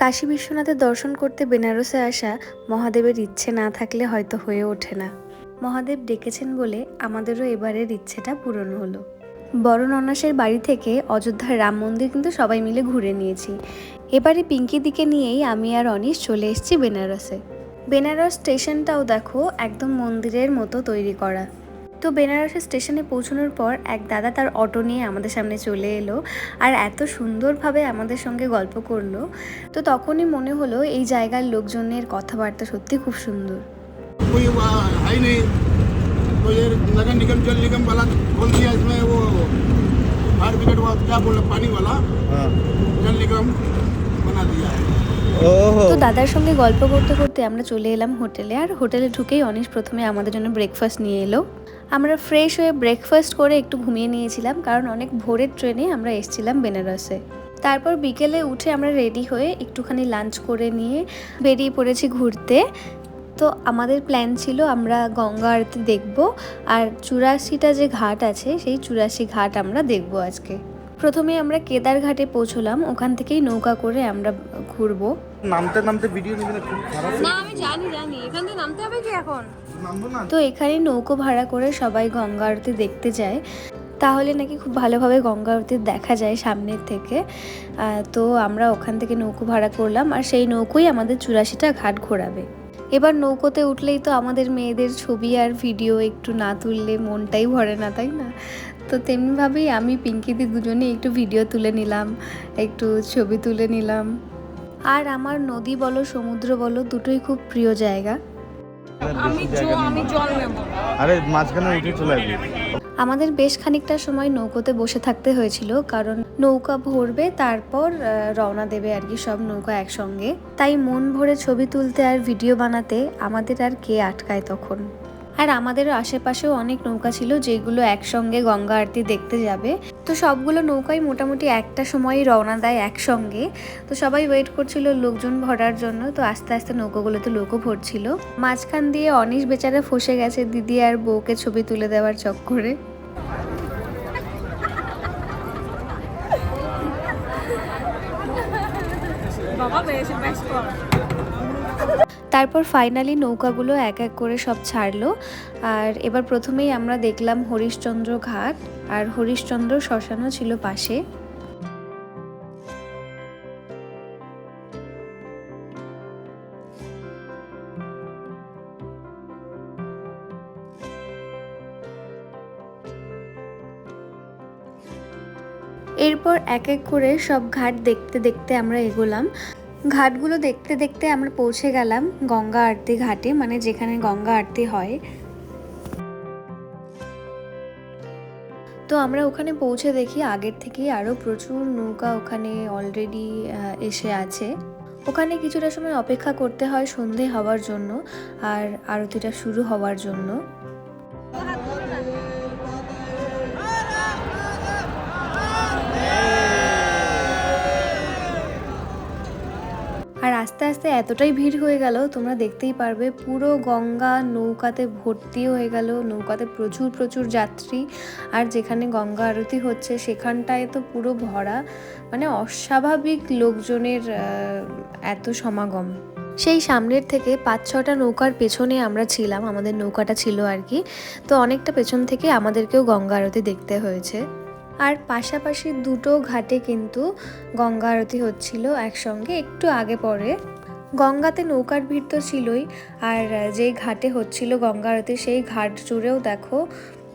কাশী বিশ্বনাথের দর্শন করতে বেনারসে আসা মহাদেবের ইচ্ছে না থাকলে হয়তো হয়ে ওঠে না। মহাদেব ডেকেছেন বলে আমাদেরও এবারের ইচ্ছেটা পূরণ হলো। বড় ননাসের বাড়ি থেকে অযোধ্যার রাম মন্দির কিন্তু সবাই মিলে ঘুরে নিয়েছি। এবারে পিঙ্কি দিকে নিয়েই আমি আর অনিশ চলে এসেছি বেনারসে। বেনারস স্টেশনটাও দেখো একদম মন্দিরের মতো তৈরি করা। তো বেনারসের স্টেশনে পৌঁছানোর পর এক দাদা তার অটো নিয়ে আমাদের সামনে চলে এলো আর এত সুন্দরভাবে আমাদের সঙ্গে গল্প করলো তো তখনই মনে হলো এই জায়গার লোকজনের কথাবার্তা সত্যি খুব সুন্দর कोई वहाँ है ही नहीं तो ये नगर निगम जल निगम वाला खोल दिया इसमें वो फायर ब्रिगेड वाला क्या बोले पानी वाला हाँ जल निगम बना दिया है ओहो তো দাদার সঙ্গে গল্প করতে করতে আমরা চলে এলাম হোটেলে আর হোটেলে ঢুকেই অনিশ প্রথমে আমাদের জন্য ব্রেকফাস্ট নিয়ে এলো আমরা ফ্রেশ হয়ে ব্রেকফাস্ট করে একটু ঘুমিয়ে নিয়েছিলাম কারণ অনেক ভোরের ট্রেনে আমরা এসেছিলাম বেনারসে। তারপর বিকেলে উঠে আমরা রেডি হয়ে একটুখানি লাঞ্চ করে নিয়ে বেরিয়ে পড়েছি ঘুরতে। তো আমাদের প্ল্যান ছিল আমরা গঙ্গা আরতি দেখব আর চুরাশিটা যে ঘাট আছে সেই চুরাশি ঘাট আমরা দেখব আজকে। প্রথমে আমরা কেদার ঘাটে পৌঁছলাম ওখান থেকেই নৌকা করে আমরা ঘুরবো। নামতে নামতে ভিডিও নিবি না আমি জানি জানি। এখান থেকে নামতে হবে কি এখন? তো এখানে নৌকো ভাড়া করে সবাই গঙ্গা আরতি দেখতে যায়। তাহলে নাকি খুব ভালোভাবে গঙ্গা আরতি দেখা যায় সামনের থেকে। তো আমরা ওখান থেকে নৌকো ভাড়া করলাম আর সেই নৌকোই আমাদের চুরাশিটা ঘাট ঘোরাবে। এবার নৌকোতে উঠলেই তো আমাদের মেয়েদের ছবি আর ভিডিও একটু না তুললে মনটাই ভরে না, তাই না? তো তেমনিভাবেই আমি পিঙ্কিদি দুজনে একটু ভিডিও তুলে নিলাম, একটু ছবি তুলে নিলাম। আর আমার নদী বলো, সমুদ্র বলো, দুটোই খুব প্রিয় জায়গা। আরে মাঝখানে উঠে চলে আসবি। আমাদের বেশ খানিকটা সময় নৌকোতে বসে থাকতে হয়েছিল কারণ নৌকা ভরবে তারপর রওনা দেবে আর কি সব নৌকা একসঙ্গে। তাই মন ভরে ছবি তুলতে আর ভিডিও বানাতে আমাদের আর কে আটকায় তখন? আর আমাদের আশেপাশেও অনেক নৌকা ছিল যেগুলো একসঙ্গে গঙ্গা আরতি দেখতে যাবে। তো সবগুলো নৌকাই মোটামুটি একটা সময়ই রওনা দেয় একসঙ্গে। তো সবাই ওয়েট করছিল লোকজন ভরার জন্য, তো আস্তে আস্তে নৌকোগুলোতে লোকও ভরছিল। মাঝখান দিয়ে অনিশ বেচারা ফসে গেছে দিদি আর বউকে ছবি তুলে দেওয়ার চক্করে। বাবা, বেশ বেশ তারপর ফাইনালি নৌকাগুলো এক এক করে সব ছাড়লো। আর এবার প্রথমেই আমরা দেখলাম হরিশচন্দ্র ঘাট আর হরিশচন্দ্র শ্মশানও ছিল পাশে। এরপর এক এক করে সব ঘাট দেখতে দেখতে আমরা এগোলাম। ঘাটগুলো দেখতে দেখতে আমরা পৌঁছে গেলাম গঙ্গা আরতি ঘাটে মানে যেখানে গঙ্গা আরতি হয়। তো আমরা ওখানে পৌঁছে দেখি আগের থেকেই আরও প্রচুর নৌকা ওখানে অলরেডি এসে আছে। ওখানে কিছুটা সময় অপেক্ষা করতে হয় সন্ধে হওয়ার জন্য আর আরতিটা শুরু হওয়ার জন্য। আস্তে আস্তে এতটাই ভিড় হয়ে গেল, তোমরা দেখতেই পারবে পুরো গঙ্গা নৌকাতে ভর্তি হয়ে গেল, নৌকাতে প্রচুর প্রচুর যাত্রী। আর যেখানে গঙ্গা আরতি হচ্ছে সেখানটায় তো পুরো ভরা মানে অস্বাভাবিক লোকজনের এত সমাগম। সেই সামনের থেকে পাঁচ ছটা নৌকার পেছনে আমরা ছিলাম, আমাদের নৌকাটা ছিল আর কি। তো অনেকটা পেছন থেকে আমাদেরকেও গঙ্গা আরতি দেখতে হয়েছে। আর পাশাপাশি দুটো ঘাটে কিন্তু গঙ্গা আরতি হচ্ছিল একসঙ্গে একটু আগে পরে। গঙ্গাতে নৌকার ভিড় তো ছিলই, আর যেই ঘাটে হচ্ছিল গঙ্গা আরতি, সেই ঘাট জুড়েও দেখো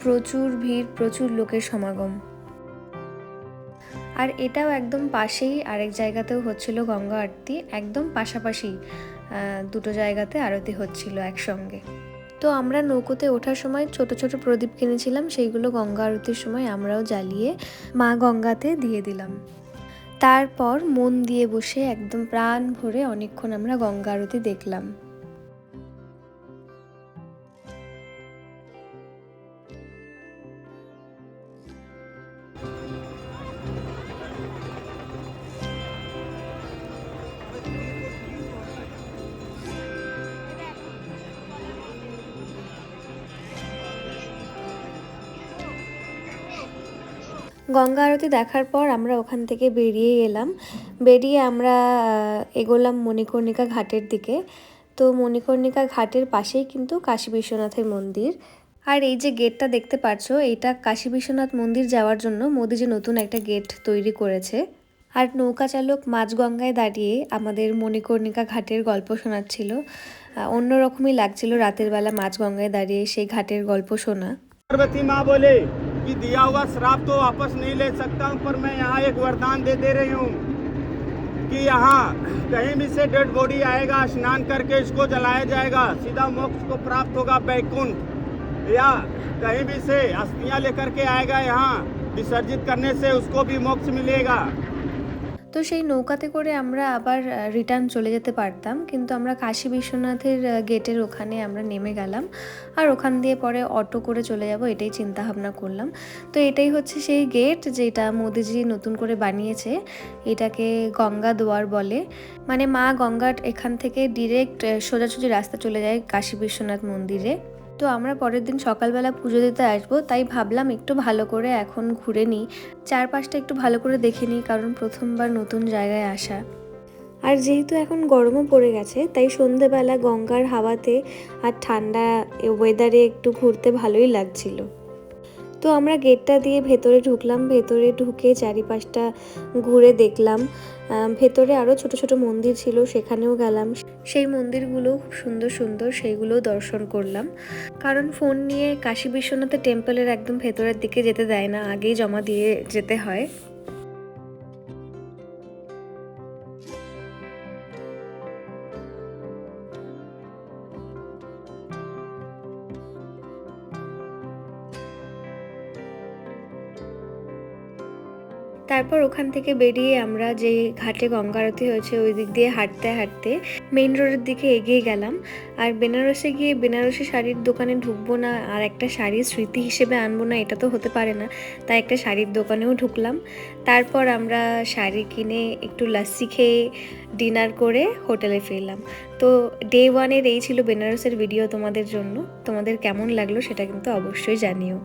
প্রচুর ভিড়, প্রচুর লোকের সমাগম। আর এটাও একদম পাশেই আরেক জায়গাতেও হচ্ছিল গঙ্গা আরতি, একদম পাশাপাশি দুটো জায়গাতে আরতি হচ্ছিল একসঙ্গে। তো আমরা নৌকোতে ওঠার সময় ছোট ছোট প্রদীপ কিনেছিলাম, সেইগুলো গঙ্গা আরতির সময় আমরাও জ্বালিয়ে মা গঙ্গাতে দিয়ে দিলাম। তারপর মন দিয়ে বসে একদম প্রাণ ভরে অনেকক্ষণ আমরা গঙ্গা আরতি দেখলাম। গঙ্গা আরতি দেখার পর আমরা ওখান থেকে বেরিয়ে এলাম। বেরিয়ে আমরা এগোলাম মণিকর্ণিকা ঘাটের দিকে। তো মণিকর্ণিকা ঘাটের পাশেই কিন্তু কাশী বিশ্বনাথের মন্দির। আর এই যে গেটটা দেখতে পাচ্ছ এটা কাশী বিশ্বনাথ মন্দির যাওয়ার জন্য মোদি যে নতুন একটা গেট তৈরি করেছে। আর নৌকা চালক মাঝগঙ্গায় দাঁড়িয়ে আমাদের মণিকর্ণিকা ঘাটের গল্প শোনাচ্ছিল। অন্যরকমই লাগছিল রাতের বেলা মাঝগঙ্গায় দাঁড়িয়ে সেই ঘাটের গল্প শোনা। মা বলে कि दिया हुआ श्राप तो वापस नहीं ले सकता हूँ, पर मैं यहाँ एक वरदान दे दे रही हूँ कि यहाँ कहीं भी से डेड बॉडी आएगा, स्नान करके इसको जलाया जाएगा, सीधा मोक्ष को प्राप्त होगा बैकुंठ, या कहीं भी से अस्थियाँ लेकर के आएगा यहाँ, विसर्जित करने से उसको भी मोक्ष मिलेगा। তো সেই নৌকাতে করে আমরা আবার রিটার্ন চলে যেতে পারতাম। কিন্তু আমরা কাশী বিশ্বনাথের গেটের ওখানে আমরা নেমে গেলাম। আর ওখান দিয়ে পরে অটো করে চলে যাব, এটাই চিন্তা ভাবনা করলাম। তো এটাই হচ্ছে সেই গেট যেটা মোদিজি নতুন করে বানিয়েছে। এটাকে গঙ্গা দুয়ার বলে। মানে মা গঙ্গার এখান থেকে ডিরেক্ট সোজাসুজি রাস্তা চলে যায় কাশী বিশ্বনাথ মন্দিরে। তো আমরা পরের দিন সকালবেলা পুজো দিতে আসব, তাই ভাবলাম একটু ভালো করে এখন ঘুরে নিই। চারপাশটা একটু ভালো করে দেখে নিই, কারণ প্রথমবার নতুন জায়গায় আসা। আর যেহেতু এখন গরমও পড়ে গেছে, তাই সন্ধেবেলা গঙ্গার হাওয়াতে আর ঠান্ডা ওয়েদারে একটু ঘুরতে ভালোই লাগছিল। তো আমরা গেটটা দিয়ে ভেতরে ঢুকলাম, ভেতরে ঢুকে চারিপাশটা ঘুরে দেখলাম। ভেতরে আরও ছোট ছোট মন্দির ছিল, সেখানেও গেলাম। সেই মন্দিরগুলো খুব সুন্দর সুন্দর সেইগুলোও দর্শন করলাম। কারণ ফোন নিয়ে কাশী বিশ্বনাথের টেম্পলের একদম ভেতরের দিকে যেতে দেয় না, আগেই জমা দিয়ে যেতে হয়। তারপর ওখান থেকে বেরিয়ে আমরা যে ঘাটে গঙ্গারতি হয়েছে, ওই দিক দিয়ে হাঁটতে হাঁটতে মেইন রোডের দিকে এগিয়ে গেলাম। আর বেনারসে গিয়ে বেনারসি শাড়ির দোকানে ঢুকবো না আর একটা শাড়ির স্মৃতি হিসেবে আনব না, এটা তো হতে পারে না। তাই একটা শাড়ির দোকানেও ঢুকলাম। তারপর আমরা শাড়ি কিনে একটু লাস্সি খেয়ে ডিনার করে হোটেলে ফিরলাম। তো ডে ওয়ানের এই ছিল বেনারসের ভিডিও তোমাদের জন্য। তোমাদের কেমন লাগল সেটা কিন্তু অবশ্যই জানিও।